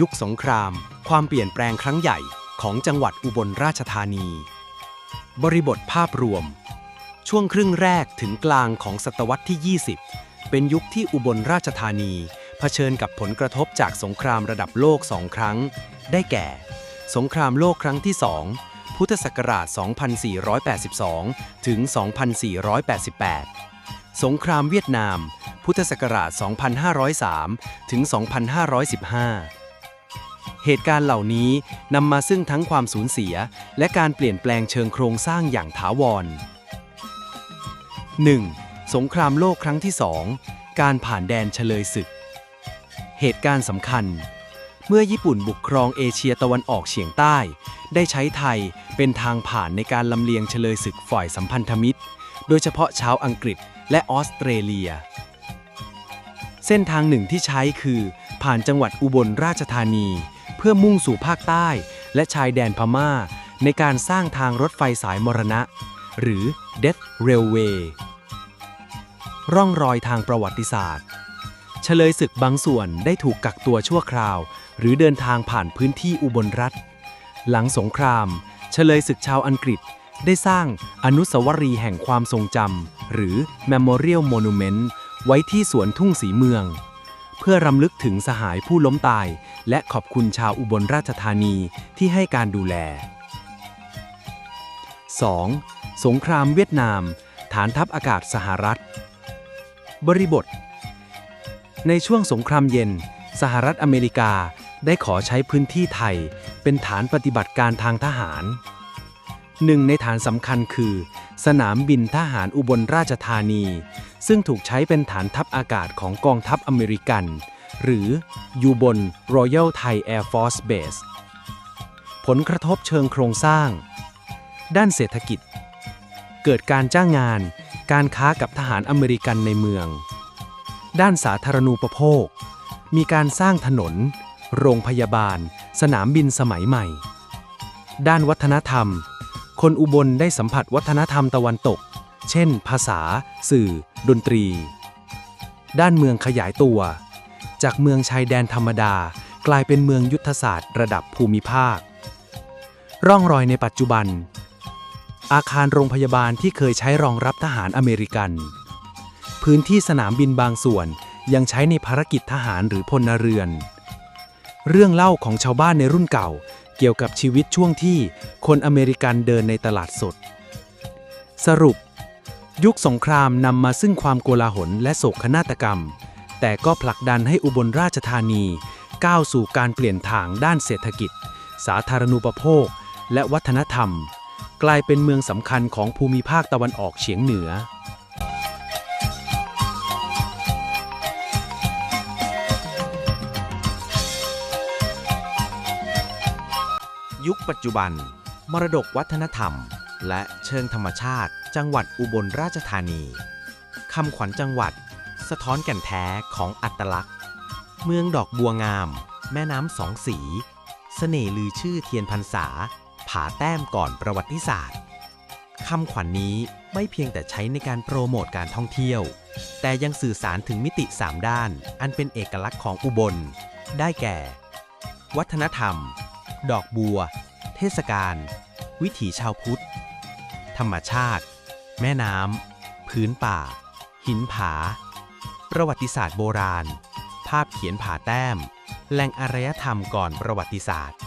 ยุคสงคราม ความเปลี่ยนแปลงครั้งใหญ่ของจังหวัดอุบลราชธานี บริบทภาพรวม ช่วงครึ่งแรกถึงกลางของศตวรรษที่ 20 เป็นยุคที่อุบลราชธานี เผชิญกับผลกระทบจากสงครามระดับโลกสองครั้ง ได้แก่ สงครามโลกครั้งที่2พุทธศักราช 2482 ถึง 2488 สงครามเวียดนาม พุทธศักราช 2503 ถึง 2515 เหตุการณ์เหล่านี้นำมาซึ่งทั้งความสูญเสีย และการเปลี่ยนแปลงเชิงโครงสร้างอย่างถาวร 1. สงครามโลกครั้งที่ 2 การผ่านแดนเฉลยศึก เหตุการณ์สำคัญ เมื่อญี่ปุ่นบุกครองเอเชียตะวันออกเฉียงใต้ ได้ใช้ไทยเป็นทางผ่านในการลำเลียงเฉลยศึกฝ่ายสัมพันธมิตร โดยเฉพาะชาวอังกฤษและออสเตรเลีย เส้นทางหนึ่งที่ใช้คือ ผ่านจังหวัดอุบลราชธานี พื่อมุ่งสู่ภาคใต้ และชายแดนพม่า ในการสร้างทางรถไฟสายมรณะ หรือ Death Railway ร่องรอยทางประวัติศาสตร์เฉลยศึกบางส่วนได้ถูกกักตัวชั่วคราว หรือเดินทางผ่านพื้นที่อุบลรัฐ หลังสงคราม เฉลยศึกชาวอังกฤษได้สร้างอนุสาวรีย์แห่งความทรงจำหรือ Memorial Monument ไว้ที่สวนทุ่งสีเมือง พื่อรำลึกถึงสหายผู้ล้มตาย และขอบคุณชาวอุบลราชธานีที่ให้การดูแล 2. สงครามเวียดนาม ฐานทัพอากาศสหรัฐ บริบท ในช่วงสงครามเย็น สหรัฐอเมริกาได้ขอใช้พื้นที่ไทย เป็นฐานปฏิบัติการทางทหาร หนึ่งในฐานสำคัญคือ สนามบินทหารอุบลราชธานี ซึ่งถูกใช้เป็นฐานทัพอากาศของกองทัพอเมริกัน หรืออยู่บน Royal Thai Air Force Base ผลกระทบเชิงโครงสร้าง ด้านเศรษฐกิจ เกิดการจ้างงาน การค้ากับทหารอเมริกันในเมือง ด้านสาธารณูปโภค มีการสร้างถนน โรงพยาบาล สนามบินสมัยใหม่ ด้านวัฒนธรรม คนอุบลได้สัมผัสวัฒนธรรมตะวันตก เช่น ภาษา สื่อ ดนตรี ด้านเมืองขยายตัว จากเมืองชายแดนธรรมดา กลายเป็นเมืองยุทธศาสตร์ระดับภูมิภาค ร่องรอยในปัจจุบัน อาคารโรงพยาบาลที่เคยใช้รองรับทหารอเมริกัน พื้นที่สนามบินบางส่วนยังใช้ในภารกิจทหารหรือพลเรือน เรื่องเล่าของชาวบ้านในรุ่นเก่า เกี่ยวกับชีวิตช่วงที่คนอเมริกันเดินในตลาดสด สรุป ยุคสงครามนำมาซึ่งความโกลาหลและโศกนาฏกรรม แต่ก็ผลักดันให้อุบลราชธานี ก้าวสู่การเปลี่ยนทางด้านเศรษฐกิจ สาธารณูปโภค และวัฒนธรรม กลายเป็นเมืองสำคัญของภูมิภาคตะวันออกเฉียงเหนือ ยุคปัจจุบัน มรดกวัฒนธรรม และเชิงธรรมชาติ จังหวัดอุบลราชธานีคำขวัญจังหวัด สะท้อนแก่นแท้ของอัตลักษณ์ เมืองดอกบัวงาม แม่น้ำสองสีเสน่ห์ลือชื่อเทียนพรรษา ผาแต้มก่อนประวัติศาสตร์คำขวัญนนี้ไม่เพียงแต่ใช้ในการโปรโมทการท่องเที่ยว แต่ยังสื่อสารถึงมิติ 3 ด้าน อันเป็นเอกลักษณ์ของอุบล ได้แก่ วัฒนธรรม ดอกบัว เทศกาล วิถีชาวพุทธ ธรรมชาติ แม่น้ำ พื้นป่า หินผา ประวัติศาสตร์โบราณ ภาพเขียนผาแต้ม แหล่งอารยธรรมก่อนประวัติศาสตร์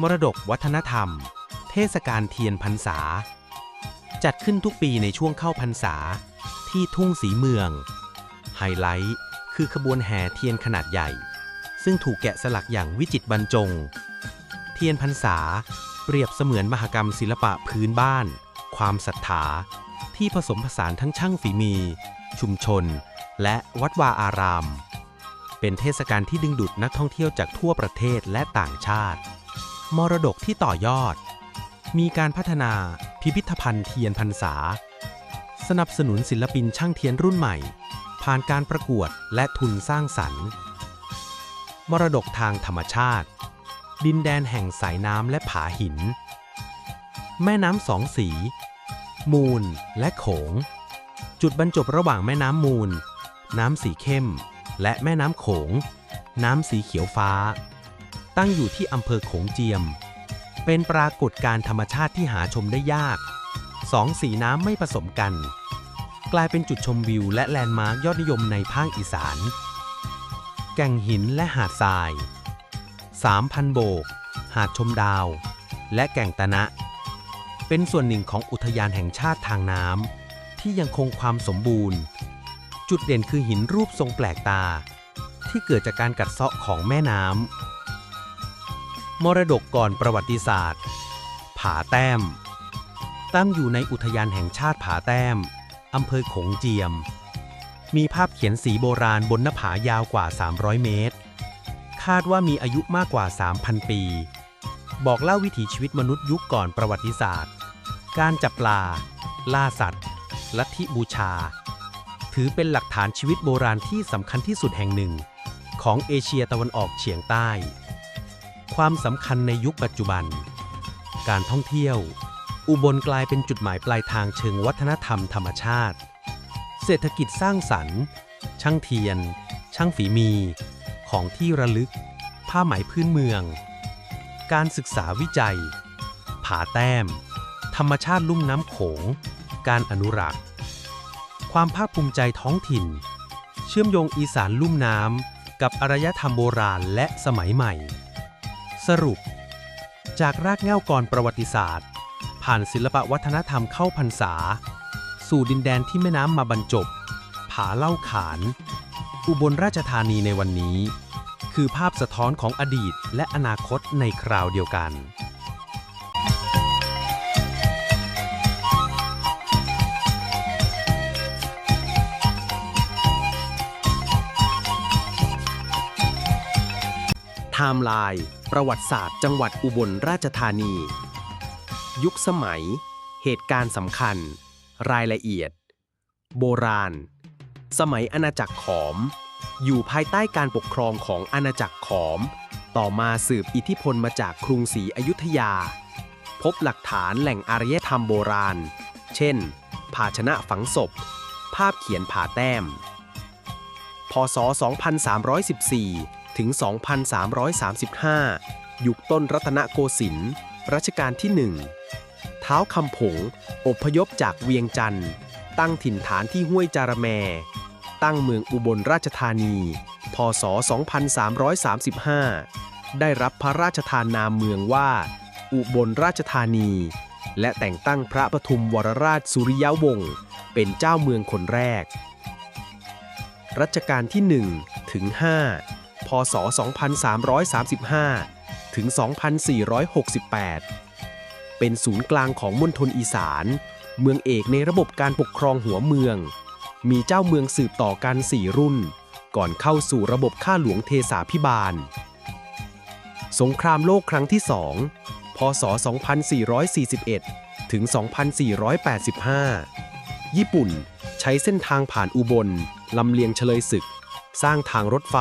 มรดกวัฒนธรรม เทศกาลเทียนพรรษา จัดขึ้นทุกปีในช่วงเข้าพรรษา ที่ทุ่งสีเมือง ไฮไลท์คือขบวนแห่เทียนขนาดใหญ่ซึ่งถูกแกะสลักอย่างวิจิตรบรรจง เทียนพรรษา เปรียบเสมือนมหกรรมศิลปะพื้นบ้าน ความศรัทธา ที่ผสมผสานทั้งช่างฝีมือชุมชน และวัดวาอาราม เป็นเทศกาลที่ดึงดูดนักท่องเที่ยวจากทั่วประเทศและต่างชาติ มรดกที่ต่อยอด มีการพัฒนาพิพิธภัณฑ์เทียนพรรษา สนับสนุนศิลปินช่างเทียนรุ่นใหม่ ผ่านการประกวดและทุนสร้างสรรค์ มรดกทางธรรมชาติ ดินแดนแห่งสายน้ำและผาหิน แม่น้ำสองสี มูลและโขง จุดบรรจบระหว่างแม่น้ำมูล น้ำสีเข้ม และแม่น้ำโขง น้ำสีเขียวฟ้า ตั้งอยู่ที่อำเภอโขงเจียม เป็นปรากฏการธรรมชาติที่หาชมได้ยาก สองสีน้ำไม่ผสมกัน กลายเป็นจุดชมวิวและแลนด์มาร์คยอดนิยมในภาคอีสาน แก่งหินและหาดทราย 3,000 โบก หาดชมดาว และแก่งตะนะ เป็นส่วนหนึ่งของอุทยานแห่งชาติทางน้ำที่ยังคงความสมบูรณ์ จุดเด่นคือหินรูปทรงแปลกตา ที่เกิดจากการกัดเซาะของแม่น้ำมรดกก่อนประวัติศาสตร์ ผาแต้ม ตั้งอยู่ในอุทยานแห่งชาติผาแต้มอำเภอโขงเจียม มีภาพเขียนสีโบราณบนหน้าผายาวกว่า 300 เมตร คาดว่ามีอายุมากกว่า 3,000 ปี บอกเล่าวิถีชีวิตมนุษย์ยุคก่อนประวัติศาสตร์ การจับปลา ล่าสัตว์ ลัทธิบูชา ถือเป็นหลักฐานชีวิตโบราณที่สำคัญที่สุดแห่งหนึ่ง ของเอเชียตะวันออกเฉียงใต้ ความสำคัญในยุคปัจจุบัน การท่องเที่ยว อุบลกลายเป็นจุดหมายปลายทางเชิงวัฒนธรรมธรรมชาติ เศรษฐกิจสร้างสรรค์ ช่างเทียน ช่างฝีมี ของที่ระลึก ผ้าไหมพื้นเมือง การศึกษาวิจัย ผาแต้ม ธรรมชาติลุ่มน้ำโขง การอนุรักษ์ ความภาคภูมิใจท้องถิ่น เชื่อมโยงอีสานลุ่มน้ำกับอารยธรรมโบราณและสมัยใหม่ สรุป จากรากเหง้าก่อนประวัติศาสตร์ ผ่านศิลปวัฒนธรรมเข้าพรรษา สู่ดินแดนที่แม่น้ำมาบรรจบ ผาเล่าขานอุบลราชธานีในวันนี้ คือภาพสะท้อนของอดีตและอนาคตในคราวเดียวกัน ไทม์ไลน์ประวัติศาสตร์จังหวัดอุบลราชธานี ยุคสมัย เหตุการณ์สำคัญ รายละเอียด โบราณ สมัยอาณาจักรขอม อยู่ภายใต้การปกครองของอาณาจักรขอม ต่อมาสืบอิทธิพลมาจากกรุงศรีอยุธยา พบหลักฐานแหล่งอารยธรรมโบราณ เช่น ภาชนะฝังศพ ภาพเขียนผาแต้ม พศ 2314 ถึง 2335 ยุคต้นรัตนโกสินทร์รัชกาลที่1เท้าคำผง อพยพจากเวียงจันทร์ตั้งถิ่นฐานที่ห้วยจารแม ตั้งเมืองอุบลราชธานี พศ 2335 ได้รับพระราชทานนามเมืองว่า อุบลราชธานี และแต่งตั้งพระปทุมวรราชสุริยวงศ์เป็นเจ้าเมืองคนแรก รัชกาลที่1ถึง5พศ 2335 ถึง 2468 เป็นศูนย์กลางของมณฑลอีสาน เมืองเอกในระบบการปกครองหัวเมือง มีเจ้าเมืองสืบต่อกัน4รุ่น ก่อนเข้าสู่ระบบข้าหลวงเทสาพิบาล สงครามโลกครั้งที่2พศ 2441 ถึง 2485 ญี่ปุ่นใช้เส้นทางผ่านอุบล ลำเลียงเฉลยศึก สร้างทางรถไฟ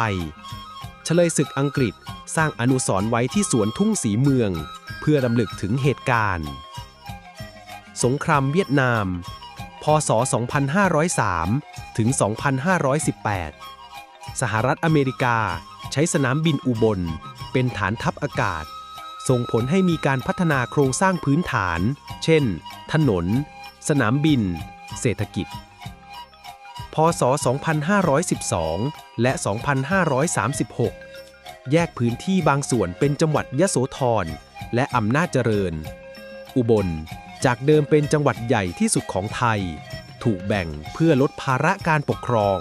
เฉลยศึกอังกฤษสร้างอนุสรณ์ไว้ที่สวนทุ่งสีเมือง เพื่อดำลึกถึงเหตุการณ์ สงครามเวียดนาม พศ 2503 ถึง 2518 สหรัฐอเมริกาใช้สนามบินอุบล เป็นฐานทัพอากาศ ส่งผลให้มีการพัฒนาโครงสร้างพื้นฐาน เช่น ถนน สนามบิน เศรษฐกิจ พศ 2512 และ 2536 แยกพื้นที่บางส่วนเป็นจังหวัดยะโสธรและอำนาจเจริญ อุบล จากเดิมเป็นจังหวัดใหญ่ที่สุดของไทย ถูกแบ่งเพื่อลดภาระการปกครอง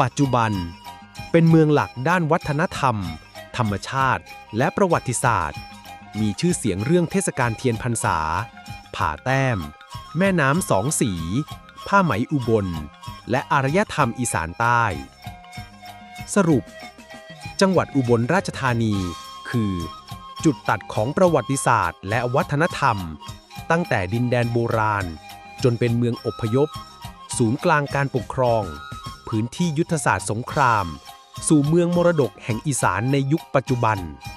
ปัจจุบัน เป็นเมืองหลักด้านวัฒนธรรม ธรรมชาติ และประวัติศาสตร์ มีชื่อเสียงเรื่องเทศกาลเทียนพรรษาผาแต้ม แม่น้ำสองสี ผ้าไหมอุบล และอารยธรรมอีสานใต้ สรุป จังหวัดอุบลราชธานี คือ จุดตัดของประวัติศาสตร์ และวัฒนธรรม ตั้งแต่ดินแดนโบราณ จนเป็นเมืองอพยพ ศูนย์กลางการปกครอง พื้นที่ยุทธศาสตร์สงคราม สู่เมืองมรดกแห่งอีสานในยุคปัจจุบัน「